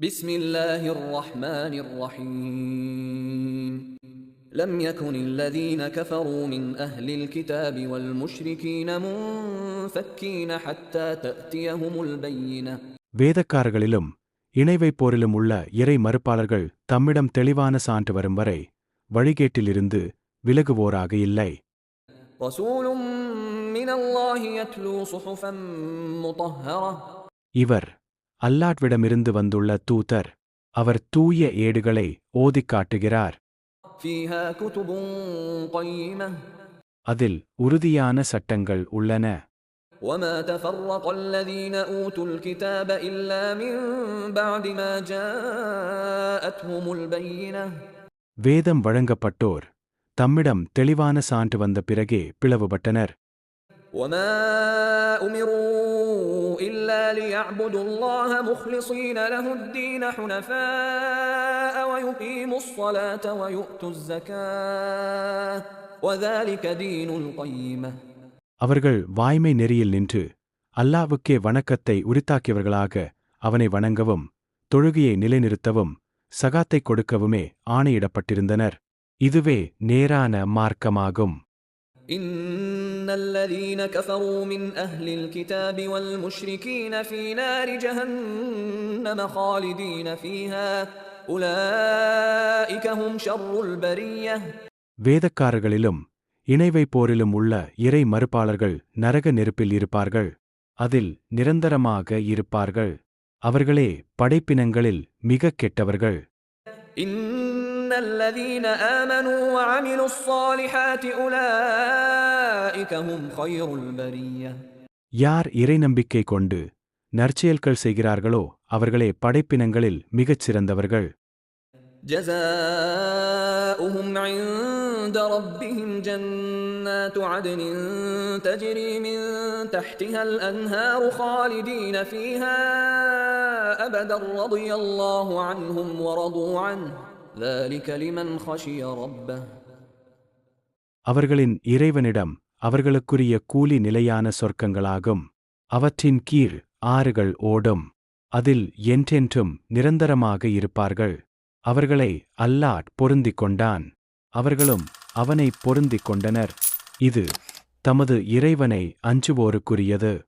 بسم الله الرحمن الرحيم لم يكن الذين كفروا من أهل الكتاب والمشركين منفكين حتى تأتيهم البينة வேதக்காரர்களிலும் இணைவைப்போரிலும் உள்ள இறை மறுப்பாளர்கள் தம்மிடம் தெளிவான சான்று வரும் வரை வழிகேட்டிலிருந்து விலகுவோராக இல்லை رسول من الله يتلو صحفا مطهرة இவர் அல்லாட்விடமிருந்து வந்துள்ள தூதர் அவர் தூய ஏடுகளை ஓதிக் காட்டுகிறார் فيها كتب قيمة அதில் உறுதியான சட்டங்கள் உள்ளன وما تفرق الذين أوتوا الكتاب إلا من بعد ما جاءتهم البينة வேதம் வழங்கப்பட்டோர் தம்மிடம் தெளிவான சான்று வந்த பிறகே பிளவுபட்டனர் وما أمروا إلا ليعبدوا الله مخلصين له الدين حنفاء ويقيموا الصلاة ويؤتوا الزكاة وذلك دين القيمة அவர்கள் வாய்மை நெறியில் நின்று அல்லாவுக்கே வணக்கத்தை உரித்தாக்கியவர்களாக அவனை வணங்கவும் தொழுகையை நிலைநிறுத்தவும் சகாத்தைக் கொடுக்கவுமே ஆணையிடப்பட்டிருந்தனர் இதுவே நேரான மார்க்கமாகும் إن الذين كفروا من أهل الكتاب والمشركين في نار جهنم خالدين فيها أولئك هم شر البرية வேதக்காரர்களிலும் இணைவைப்போரிலும் உள்ள இறை மறுப்பாளர்கள் நரக நெருப்பில் இருப்பார்கள் அதில் நிரந்தரமாக இருப்பார்கள் அவர்களே படைப்பினங்களில் மிகக் கெட்டவர்கள் إن الذين آمنوا وعملوا الصالحات أولئك هم خير البرية யார் இறை நம்பிக்கை கொண்டு நற்செயல்கள் செய்கிறார்களோ அவர்களே படைப்பினங்களில் மிகச் சிறந்தவர்கள் جزاؤهم عند ربهم جنات عدن تجري من تحتها الأنهار خالدين فيها أبدا رضي الله عنهم ورضوا عنه அவர்களின் இறைவனிடம் அவர்களுக்குரிய கூலி நிலையான சொர்க்கங்களாகும். அவற்றின் கீழ் ஆறுகள் ஓடும். அதில் என்றென்றும் நிரந்தரமாக இருப்பார்கள். அவர்களை அல்லாட் பொருந்திக் கொண்டான். அவர்களும் அவனை பொருந்திக் கொண்டனர். இது தமது இறைவனை அஞ்சுவோருக்குரியது.